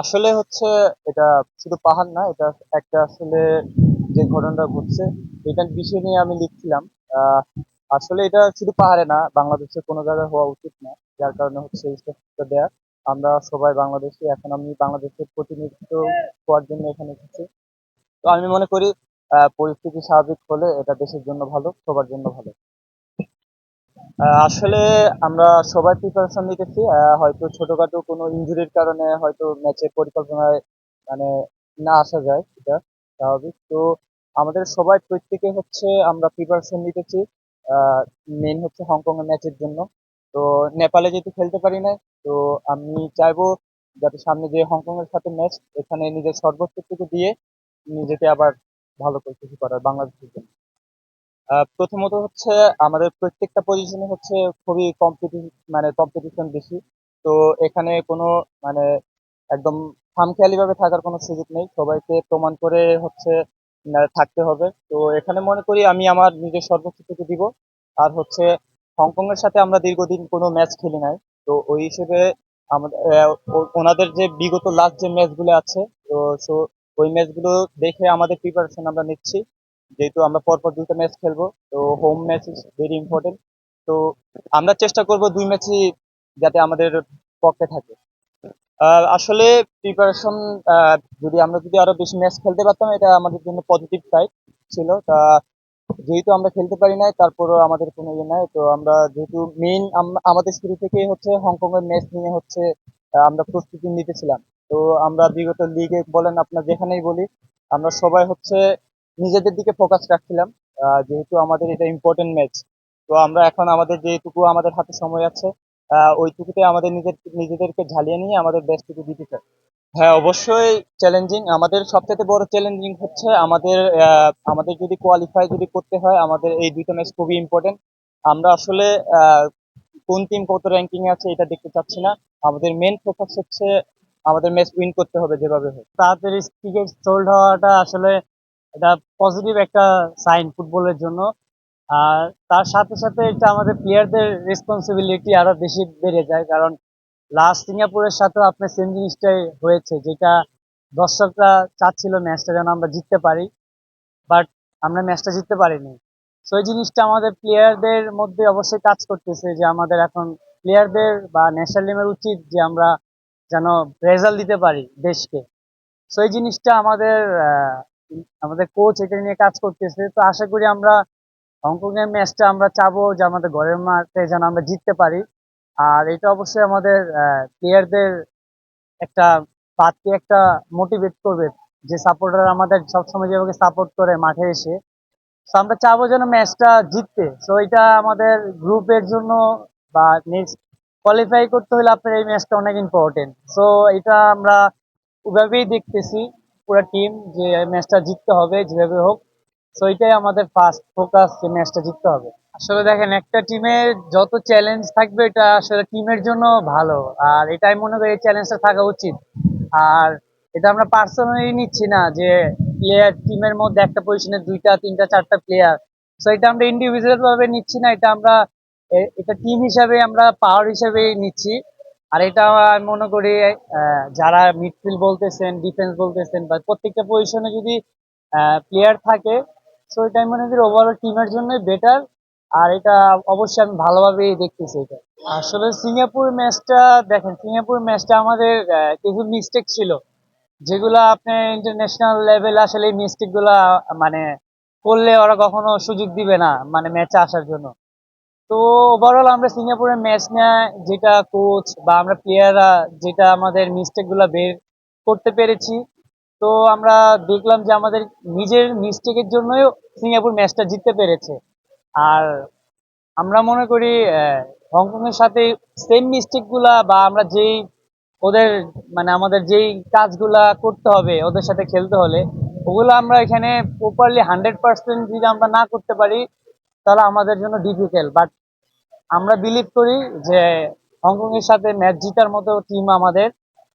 আসলে হচ্ছে এটা শুধু পাহাড় না, এটা একটা আসলে যে ঘটনাটা ঘটছে এটার বিষয় নিয়ে আমি লিখছিলাম। আসলে এটা শুধু পাহাড়ে না, বাংলাদেশে কোনো জায়গায় হওয়া উচিত না, যার কারণে হচ্ছে দেয়া। আমরা সবাই বাংলাদেশি, এখন আমি বাংলাদেশের প্রতিনিধিত্ব হওয়ার জন্য এখানে এসেছি। তো আমি মনে করি পরিস্থিতি স্বাভাবিক হলে এটা দেশের জন্য ভালো, সবার জন্য ভালো। আসলে আমরা সবাই প্রিপারেশন নিতেছি। হয়তো ছোটখাটো কোনো ইনজুরির কারণে হয়তো ম্যাচের পরিকল্পনায় মানে না আসা যায়, এটা স্বাভাবিক। তো আমাদের সবাই প্রত্যেকে হচ্ছে আমরা প্রিপারেশন নিতেছি। মেন হচ্ছে হংকং এর ম্যাচের জন্য। তো নেপালে যেহেতু খেলতে পারি না তো আমি চাইব যাতে সামনে যে হংকং এর সাথে ম্যাচ এখানে নিজের সর্বোচ্চটুকু দিয়ে নিজেকে আবার ভালো করে কিছু করার বাংলাদেশের জন্য। প্রথমত হচ্ছে আমাদের প্রত্যেকটা পজিশনে হচ্ছে খুবই কম্পিটিশন মানে কম্পিটিশন বেশি। তো এখানে কোনো মানে একদম খামখেয়ালি ভাবে থাকার কোনো সুযোগ নেই। সবাইকে প্রমাণ করে হচ্ছে থাকতে হবে। তো এখানে মনে করি আমি আমার নিজের সর্বোচ্চটুকু দিব। আর হচ্ছে হংকং এর সাথে আমরা দীর্ঘদিন কোনো ম্যাচ খেলি নাই। তো ওই হিসেবে আমাদের ওনাদের যে বিগত লাস্ট যে ম্যাচগুলো আছে, তো সো ওই ম্যাচগুলো দেখে আমাদের প্রিপারেশন আমরা নিচ্ছি। যেহেতু আমরা পরপর দুটো ম্যাচ খেলব, তো home match is very important তো আমরা চেষ্টা করব দুই ম্যাচই যাতে আমাদের পক্ষে থাকে। আসলে প্রিপারেশন যদি আমরা যদি আরও বেশি ম্যাচ খেলতে পারতাম, এটা আমাদের জন্য পজিটিভ সাইড ছিল। তা যেহেতু আমরা খেলতে পারি নাই, তারপরও আমাদের কোনো ইয়ে নাই। তো আমরা যেহেতু মেইন আমাদের শুরু থেকেই হচ্ছে হংকং এর ম্যাচ নিয়ে হচ্ছে আমরা প্রস্তুতি নিতেছিলাম। তো আমরা বিগত লিগে বলেন আপনার যেখানেই বলি, আমরা সবাই হচ্ছে নিজেদের দিকে ফোকাস রাখছিলাম। আহ, যেহেতু আমাদের এটা ইম্পর্টেন্ট ম্যাচ তো আমরা এখন আমাদের যেটুকু আমাদের হাতে সময় আছে ওইটুকুতে আমাদের নিজের নিজেদেরকে ঝালিয়ে নিয়ে আমাদের বেস্টটুকু দিতে চাই হ্যাঁ অবশ্যই চ্যালেঞ্জিং আমাদের সবচেয়ে বড় চ্যালেঞ্জিং হচ্ছে আমাদের আমাদের যদি কোয়ালিফাই যদি করতে হয় আমাদের এই দুইটা ম্যাচ খুবই ইম্পর্টেন্ট আমরা আসলে কোন টিম কত র্যাঙ্কিং আছে এটা দেখতে চাচ্ছি না। আমাদের মেন ফোকাস হচ্ছে আমাদের ম্যাচ উইন করতে হবে যেভাবে হোক। তাড়াতাড়ি টিকিট সোল্ড হওয়াটা আসলে এটা পজিটিভ একটা সাইন ফুটবলের জন্য। আর তার সাথে সাথে এটা আমাদের প্লেয়ারদের রেসপন্সিবিলিটি আরও বেশি বেড়ে যায়। কারণ লাস্ট সিঙ্গাপুরের সাথে আপনার সেম জিনিসটাই হয়েছে, যেটা দর্শকরা চাচ্ছিল ম্যাচটা যেন আমরা জিততে পারি বাট আমরা ম্যাচটা জিততে পারিনি। তো এই জিনিসটা আমাদের প্লেয়ারদের মধ্যে অবশ্যই কাজ করতেছে যে আমাদের এখন প্লেয়ারদের বা ন্যাশনাল টিমের উচিত যে আমরা যেন রেজাল্ট দিতে পারি দেশকে। তো এই জিনিসটা আমাদের আমাদের কোচ এটা নিয়ে কাজ করতেছে। তো আশা করি আমরা হংকং এর ম্যাচটা আমরা চাবো যে আমাদের ঘরের মাঠে যেন আমরা জিততে পারি। আর এটা অবশ্যই আমাদের প্লেয়ারদের একটা বাদকে একটা মোটিভেট করবে। যে সাপোর্টার আমাদের সবসময় যেভাবে সাপোর্ট করে মাঠে এসে। তো আমরা চাবো যেন ম্যাচটা জিততে। তো এটা আমাদের গ্রুপের জন্য বা নেক্সট কোয়ালিফাই করতে হলে আপনার এই ম্যাচটা অনেক ইম্পর্টেন্ট সো এটা আমরা ওইভাবেই দেখতেছি। পুরো টিম যে ম্যাচটা জিততে হবে, যেভাবে হোক। সো এটাই আমাদের ফার্স্ট ফোকাস যে ম্যাচটা জিততে হবে। আসলে দেখেন, একটা টিমের যত চ্যালেঞ্জ থাকবে, এটা আসলে টিমের জন্য ভালো। আর এটাই মনে করি, এই চ্যালেঞ্জটা থাকা উচিত। আর এটা আমরা পার্সোনালি নিচ্ছি না যে প্লেয়ার টিমের মধ্যে একটা পজিশনে দুইটা, তিনটা, চারটা প্লেয়ার সো এটা আমরা ইন্ডিভিজুয়াল ভাবে নিচ্ছি না, এটা আমরা এটা টিম হিসাবে আমরা পাওয়ার হিসাবে নিচ্ছি। আর এটা আমি মনে করি যারা মিডফিল্ড বলতেছেন ডিফেন্স বলতেছেন বা প্রত্যেকটা পজিশনে যদি প্লেয়ার থাকে সো এটা আমি মনে করি ওভারঅল টিমের জন্য বেটার আর এটা অবশ্যই আমি ভালোভাবেই দেখতেছি এটা। আসলে সিঙ্গাপুর ম্যাচটা দেখেন, সিঙ্গাপুর ম্যাচটা আমাদের কিছু মিস্টেক ছিল, যেগুলো আপনি ইন্টারন্যাশনাল লেভেল আসলে এই মিস্টেকগুলা মানে করলে ওরা কখনো সুযোগ দিবে না মানে ম্যাচে আসার জন্য। তো ওভারঅল আমরা সিঙ্গাপুরের ম্যাচ নেয় যেটা কোচ বা আমরা প্লেয়াররা যেটা আমাদের মিস্টেকগুলা বের করতে পেরেছি। তো আমরা দেখলাম যে আমাদের নিজের মিস্টেকের জন্যই সিঙ্গাপুর ম্যাচটা জিততে পেরেছে। আর আমরা মনে করি হংকং এর সাথে সেম মিস্টেকগুলা বা আমরা যেই ওদের মানে আমাদের যেই কাজগুলা করতে হবে, ওদের সাথে খেলতে হলে, ওগুলো আমরা এখানে প্রপারলি হান্ড্রেড পার্সেন্ট যদি আমরা না করতে পারি তাহলে আমাদের জন্য ডিফিকাল্ট বাট আমরা বিলিভ করি যে হংকং এর সাথে ম্যাচ জিতার মতো টিম আমাদের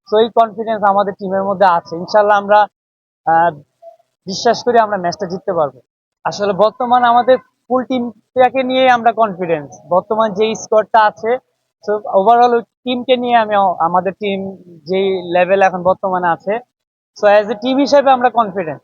তো এই কনফিডেন্স আমাদের টিমের মধ্যে আছে। ইনশাল্লাহ আমরা বিশ্বাস করি আমরা ম্যাচটা জিততে পারব। আসলে বর্তমান আমাদের ফুল টিমটাকে নিয়ে আমরা কনফিডেন্স বর্তমান যে স্কোয়াডটা আছে তো ওভারঅল টিমকে নিয়ে আমি, আমাদের টিম যেই লেভেল এখন বর্তমানে আছে সো অ্যাজ এ টিম হিসেবে আমরা কনফিডেন্স